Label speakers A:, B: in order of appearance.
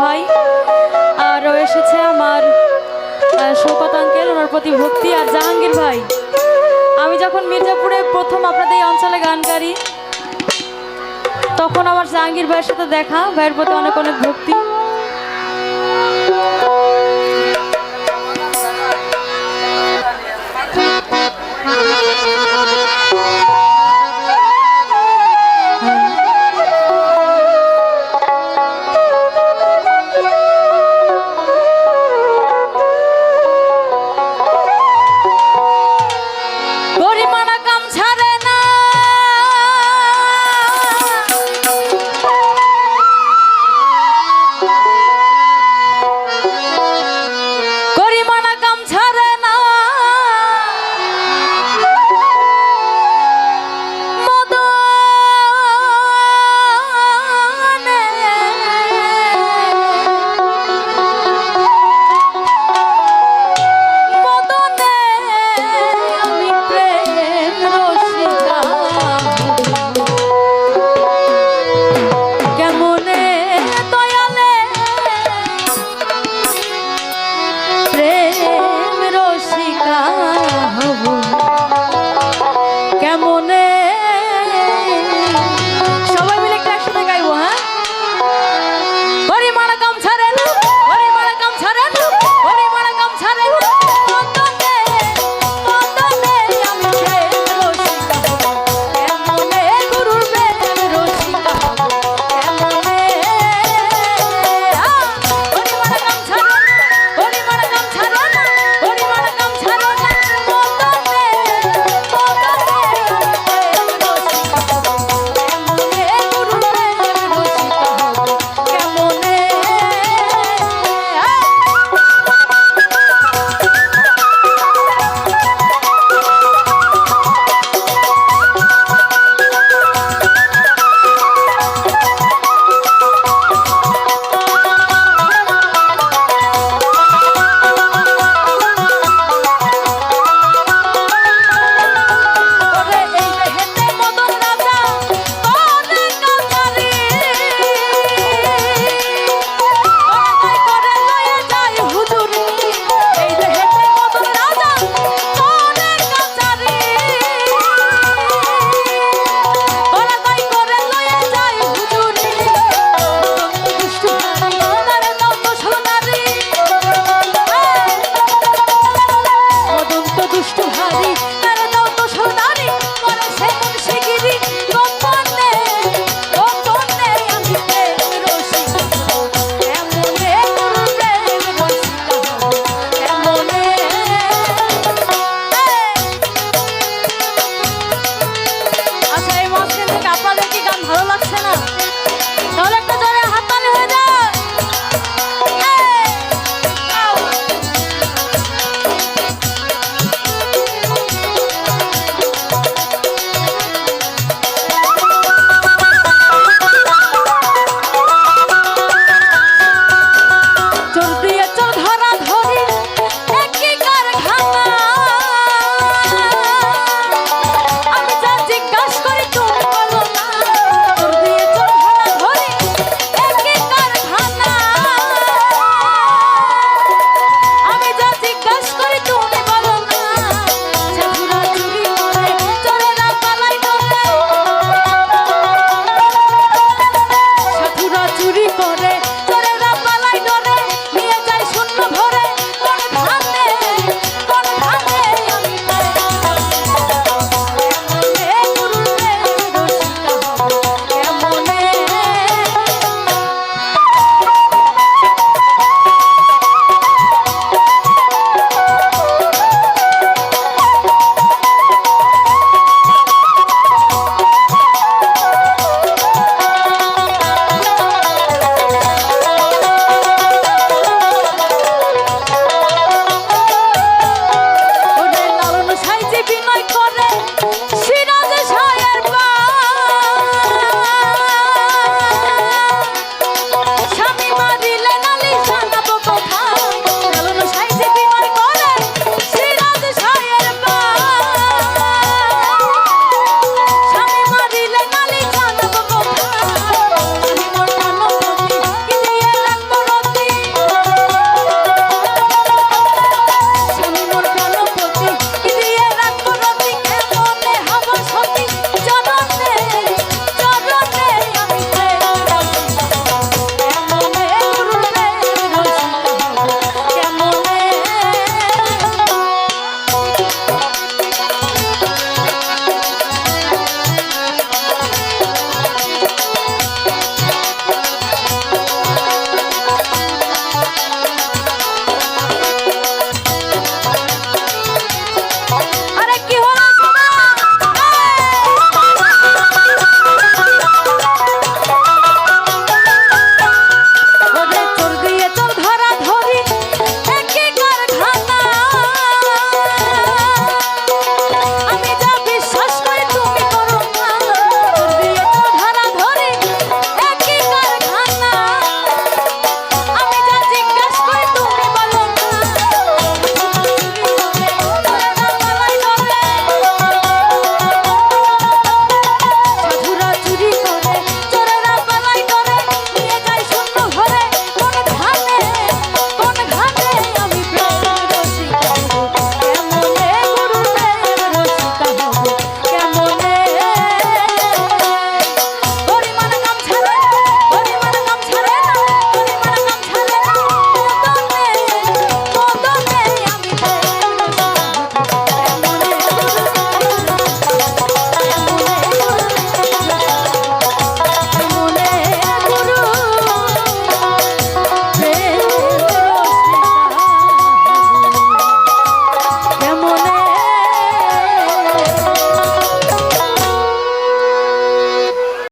A: ভাই। আর এসেছে আমার শৌকত আঙ্কেল, ওনার প্রতি ভক্তি। আর জাহাঙ্গীর ভাই, আমি যখন মির্জাপুরে প্রথম আপনাদের এই অঞ্চলে গান গাই, তখন আমার জাহাঙ্গীর ভাইয়ের সাথে দেখা। ভাইয়ের প্রতি অনেক অনেক ভক্তি।